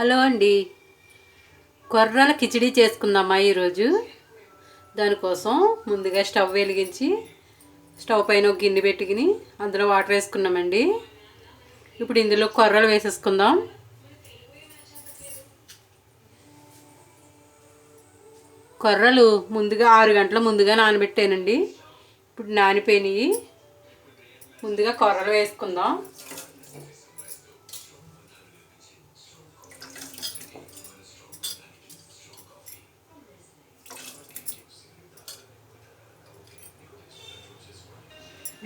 Hello అండి. కొర్రల కిచిడి చేసుకుందామా ఈరోజు? దానికోసం ముందుగా స్టవ్ వెలిగించి స్టవ్ పైన ఒక గిన్నె పెట్టుకుని అందులో వాటర్ వేసుకున్నామండి. ఇప్పుడు ఇందులో కొర్రలు వేసేసుకుందాం. కొర్రలు ముందుగా ఆరు గంటల ముందుగా నానబెట్టానండి. ఇప్పుడు నానిపోయినాయి. ముందుగా కొర్రలు వేసుకుందాం.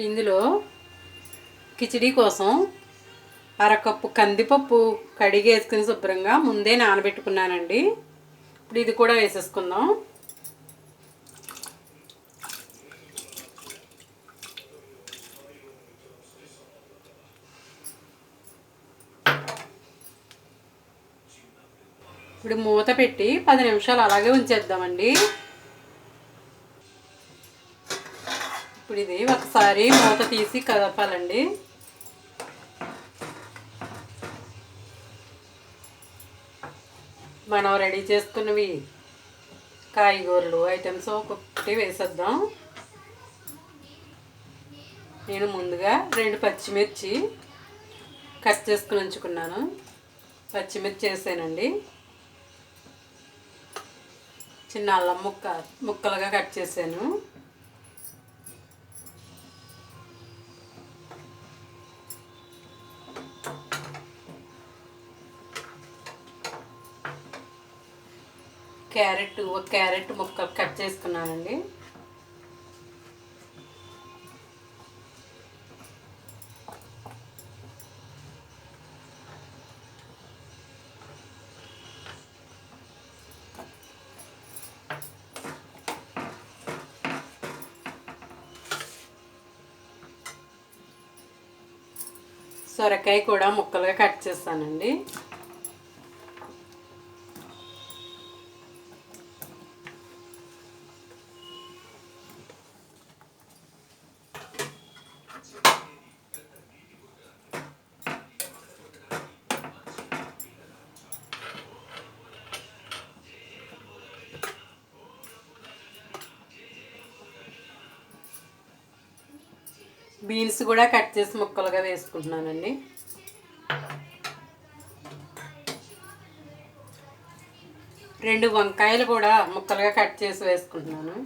ఇప్పుడు ఇందులో కిచిడి కోసం అరకప్పు కందిపప్పు కడిగి వేసుకుని శుభ్రంగా ముందే నానబెట్టుకున్నానండి. ఇప్పుడు ఇది కూడా వేసేసుకుందాం. ఇప్పుడు మూత పెట్టి పది నిమిషాలు అలాగే ఉంచేద్దామండి. ఇప్పుడు ఇది ఒకసారి మూత తీసి కదపాలండి. మనం రెడీ చేసుకున్నవి కాయగూరలు ఐటమ్స్ ఒక్కొక్కటి వేసేద్దాం. నేను ముందుగా రెండు పచ్చిమిర్చి కట్ చేసుకుని ఉంచుకున్నాను. పచ్చిమిర్చి వేసానండి. చిన్న అల్లం ముక్క ముక్కలుగా కట్ చేశాను. క్యారెట్ ఒక క్యారెట్ ముక్క కట్ చేసుకున్నానండి. సొరకాయ కూడా ముక్కలుగా కట్ చేస్తానండి. బీన్స్ కూడా కట్ చేసి ముక్కలుగా వేసుకుంటున్నానండి. రెండు వంకాయలు కూడా ముక్కలుగా కట్ చేసి వేసుకుంటున్నాను.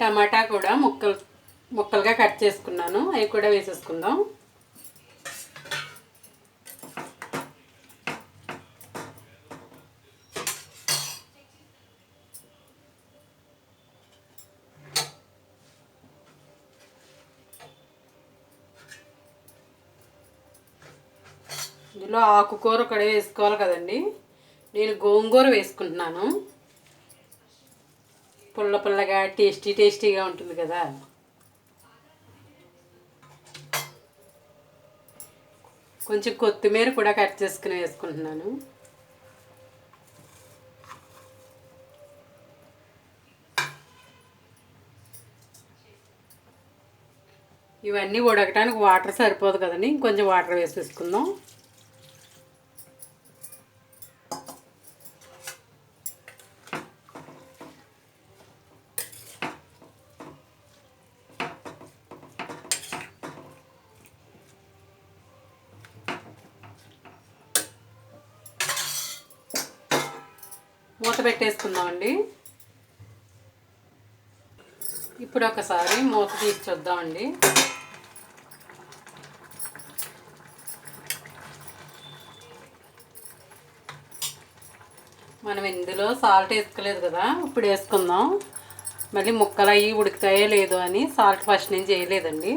టమాటా కూడా ముక్కలు ముక్కలుగా కట్ చేసుకున్నాను. అవి కూడా వేసేసుకుందాం. ఇందులో ఆకుకూర కూడా వేసుకోవాలి కదండి. నేను గోంగూర వేసుకుంటున్నాను. పుల్ల పుల్లగా టేస్టీ టేస్టీగా ఉంటుంది కదా. కొంచెం కొత్తిమీర కూడా కట్ చేసుకుని వేసుకుంటున్నాను. ఇవన్నీ ఉడకటానికి వాటర్ సరిపోదు కదండి. ఇంకొంచెం వాటర్ వేసేసుకుందాం. మూత పెట్టేసుకుందామండి. ఇప్పుడు ఒకసారి మూత తీసి చూద్దామండి. మనం ఇందులో సాల్ట్ వేసుకోలేదు కదా ఇప్పుడు వేసుకుందాం. మళ్ళీ ముక్కలు అవి ఉడుకుతాయో లేదో అని సాల్ట్ ఫస్ట్ నేను చేయలేదండి.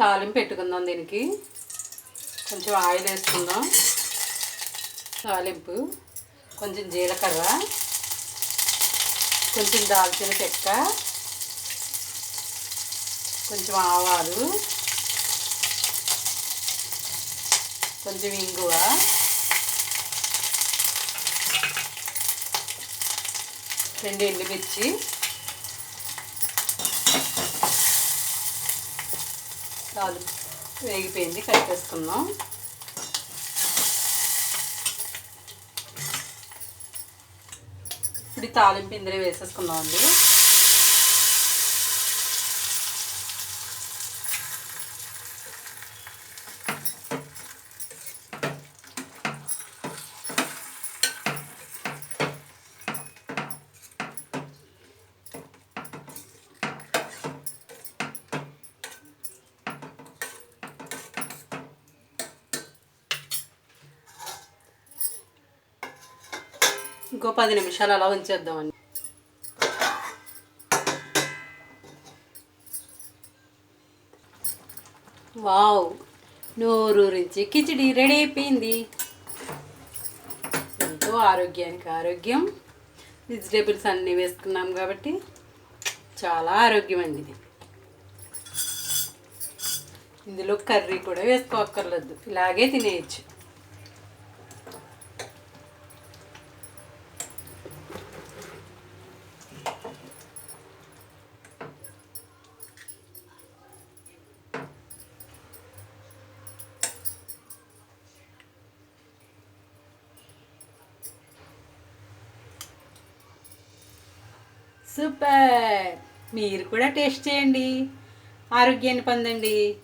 తాలింపు పెట్టుకుందాం దీనికి. కొంచెం ఆయిల్ వేసుకుందాం. తాలింపు. కొంచెం జీలకర్ర. కొంచెం దాల్చిన చెక్క. కొంచెం ఆవాలు. కొంచెం ఇంగువ. రెండు ఎండుమిర్చి. చాలు వేగిపోయింది కలిపేసుకుందాం. ఇప్పుడు తాలింపు ఇందులో వేసేసుకుందాం అండి ఇంకో పది నిమిషాలు అలా ఉంచేద్దామండి. వావ్ నోరూరించి కిచిడి రెడీ అయిపోయింది. ఎంతో ఆరోగ్యానికి ఆరోగ్యం. వెజిటేబుల్స్ అన్నీ వేసుకున్నాం కాబట్టి చాలా ఆరోగ్యం అండి ఇది. ఇందులో కర్రీ కూడా వేసుకోక్కర్లేదు ఇలాగే తినేయచ్చు. సూపర్. మీరు కూడా టేస్ట్ చేయండి. ఆరోగ్యాన్ని పొందండి.